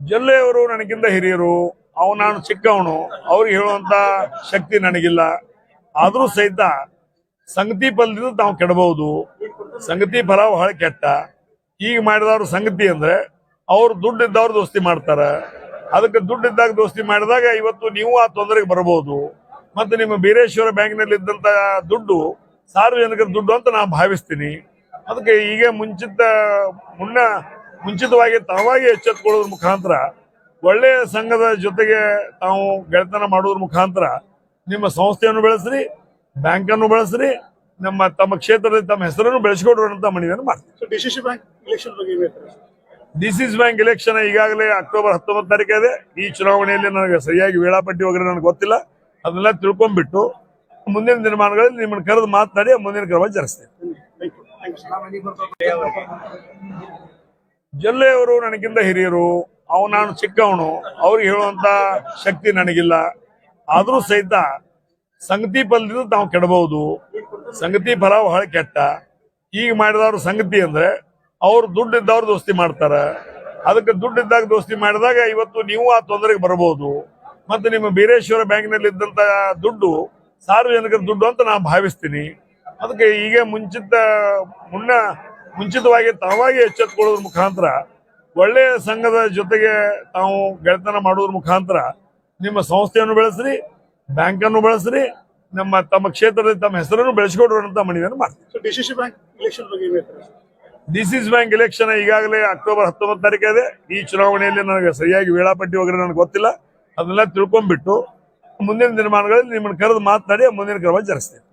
ಜಲ್ಲೆಯವರು ನನಗಿಂತ ಹಿರಿಯರು, ಅವ್ ನಾನು ಚಿಕ್ಕವನು, ಅವ್ರಿಗೆ ಹೇಳುವಂತ ಶಕ್ತಿ ನನಗಿಲ್ಲ. ಆದ್ರೂ ಸಹಿತ ಸಂಗತಿ ಫಲದಿಂದ ನಾವು ಕೆಡಬಹುದು. ಸಂಗತಿ ಫಲ ಬಹಳ ಕೆಟ್ಟ. ಈಗ ಮಾಡಿದವ್ರ ಸಂಗತಿ ಅಂದ್ರೆ ಅವ್ರು ದುಡ್ಡು ಇದ್ದವ್ರು ದೋಸ್ತಿ ಮಾಡ್ತಾರ. ಅದಕ್ಕೆ ದುಡ್ಡು ಇದ್ದಾಗ ದೋಸ್ತಿ ಮಾಡಿದಾಗ ಇವತ್ತು ನೀವು ಆ ತೊಂದರೆಗೆ ಬರಬಹುದು. ಮತ್ತೆ ನಿಮ್ಮ ಬೀರೇಶ್ವರ ಬ್ಯಾಂಕ್ನಲ್ಲಿ ಇದ್ದಂತ ದುಡ್ಡು ಸಾರ್ವಜನಿಕರ ದುಡ್ಡು ಅಂತ ನಾನು ಭಾವಿಸ್ತೀನಿ. ಅದಕ್ಕೆ ಈಗ ಮುಂಚಿತ ಮುನ್ನ ಮುಂಚಿತವಾಗಿ ತಾವಾಗಿ ಎಚ್ಚೆತ್ತುಕೊಳ್ಳೋದ್ರ ಮುಖಾಂತರ ಒಳ್ಳೆಯ ಸಂಘದ ಜೊತೆಗೆ ತಾವು ಗೆಳೆತನ ಮಾಡೋದ್ರ ಮುಖಾಂತರ ನಿಮ್ಮ ಸಂಸ್ಥೆಯನ್ನು ಬೆಳೆಸ್ರಿ ಬ್ಯಾಂಕನ್ನು ಬೆಳೆಸ್ರಿ ನಮ್ಮ ತಮ್ಮ ಕ್ಷೇತ್ರದಲ್ಲಿ ತಮ್ಮ ಹೆಸರನ್ನು ಬೆಳೆಸಿಕೊಡುವಂತ ಅಂತ ಮನವಿಯನ್ನು ಮಾಡ್ತೀವಿ. ಡಿಸಿಸಿ ಬ್ಯಾಂಕ್ ಇಲೆಕ್ಷನ್ ಬಗ್ಗೆ? ಡಿಸಿಸ್ ಬ್ಯಾಂಕ್ ಎಲೆಕ್ಷನ್ ಈಗಾಗಲೇ ಅಕ್ಟೋಬರ್ ಹತ್ತೊಂಬತ್ತು ತಾರೀಕು ಇದೆ. ಈ ಚುನಾವಣೆಯಲ್ಲಿ ನನಗೆ ಸರಿಯಾಗಿ ವೇಳಾಪಟ್ಟಿ ವಗैरे ನನಗೆ ಗೊತ್ತಿಲ್ಲ. ಅದನ್ನೆಲ್ಲ ತಿಳ್ಕೊಂಡ್ಬಿಟ್ಟು ಮುಂದಿನ ದಿನಮಾನಗಳಲ್ಲಿ ನಿಮ್ಮನ್ನು ಕರೆದು ಮಾತನಾಡಿ ಮುಂದಿನ ಕ್ರಮ ಜರುಗಿಸ್ತೇನೆ. ಜಲ್ಲೆಯವರು ನನಗಿಂತ ಹಿರಿಯರು ಅವ್ ನಾನು ಚಿಕ್ಕವನು, ಅವ್ರಿಗೆ ಹೇಳುವಂತ ಶಕ್ತಿ ನನಗಿಲ್ಲ. ಆದ್ರೂ ಸಹಿತ ಸಂಗತಿ ಫಲದಿಂದ ನಾವು ಕೆಡಬಹುದು. ಸಂಗತಿ ಫಲ ಬಹಳ ಕೆಟ್ಟ. ಈಗ ಮಾಡಿದವ್ರ ಸಂಗತಿ ಅಂದ್ರೆ ಅವ್ರು ದುಡ್ಡು ಇದ್ದವ್ರು ದೋಸ್ತಿ ಮಾಡ್ತಾರ. ಅದಕ್ಕೆ ದುಡ್ಡು ಇದ್ದಾಗ ದೋಸ್ತಿ ಮಾಡಿದಾಗ ಇವತ್ತು ನೀವು ಆ ತೊಂದರೆಗೆ ಬರಬಹುದು. ಮತ್ತೆ ನಿಮ್ಮ ಬೀರೇಶ್ವರ ಬ್ಯಾಂಕ್ನಲ್ಲಿ ಇದ್ದಂತ ದುಡ್ಡು ಸಾರ್ವಜನಿಕರ ದುಡ್ಡು ಅಂತ ನಾನು ಭಾವಿಸ್ತೀನಿ. ಅದಕ್ಕೆ ಈಗ ಮುಂಚಿತ ಮುನ್ನ ಮುಂಚಿತವಾಗಿ ತಾವಾಗಿ ಎಚ್ಚೆತ್ತುಕೊಳ್ಳೋದ್ರ ಮುಖಾಂತರ ಒಳ್ಳೆಯ ಸಂಘದ ಜೊತೆಗೆ ತಾವು ಗೆಳೆತನ ಮಾಡೋದ್ರ ಮುಖಾಂತರ ನಿಮ್ಮ ಸಂಸ್ಥೆಯನ್ನು ಬೆಳೆಸ್ರಿ ಬ್ಯಾಂಕನ್ನು ಬೆಳೆಸ್ರಿ ನಮ್ಮ ತಮ್ಮ ಕ್ಷೇತ್ರದಲ್ಲಿ ತಮ್ಮ ಹೆಸರನ್ನು ಬೆಳೆಸ್ಕೊಡ್ರಿ ಅಂತ ಮನವಿಯನ್ನು ಮಾಡ್ತೀವಿ ಸೊ ಡಿಸಿಸಿ ಬ್ಯಾಂಕ್ ಇಲೆಕ್ಷನ್ ಬಗ್ಗೆ? ಡಿಸಿಸ್ ಬ್ಯಾಂಕ್ ಎಲೆಕ್ಷನ್ ಈಗಾಗಲೇ ಅಕ್ಟೋಬರ್ ಹತ್ತೊಂಬತ್ತು ತಾರೀಕು ಇದೆ. ಈ ಚುನಾವಣೆಯಲ್ಲಿ ನನಗೆ ಸರಿಯಾಗಿ ವೇಳಾಪಟ್ಟಿ ವगैरे ನನಗೆ ಗೊತ್ತಿಲ್ಲ. ಅದನ್ನೆಲ್ಲ ತಿಳ್ಕೊಂಡ್ಬಿಟ್ಟು ಮುಂದಿನ ದಿನಮಾನಗಳಲ್ಲಿ ನಿಮ್ಮನ್ನು ಕರೆದು ಮಾತನಾಡಿ ಮುಂದಿನ ಕ್ರಮ ಜರುಗಿಸ್ತೇನೆ.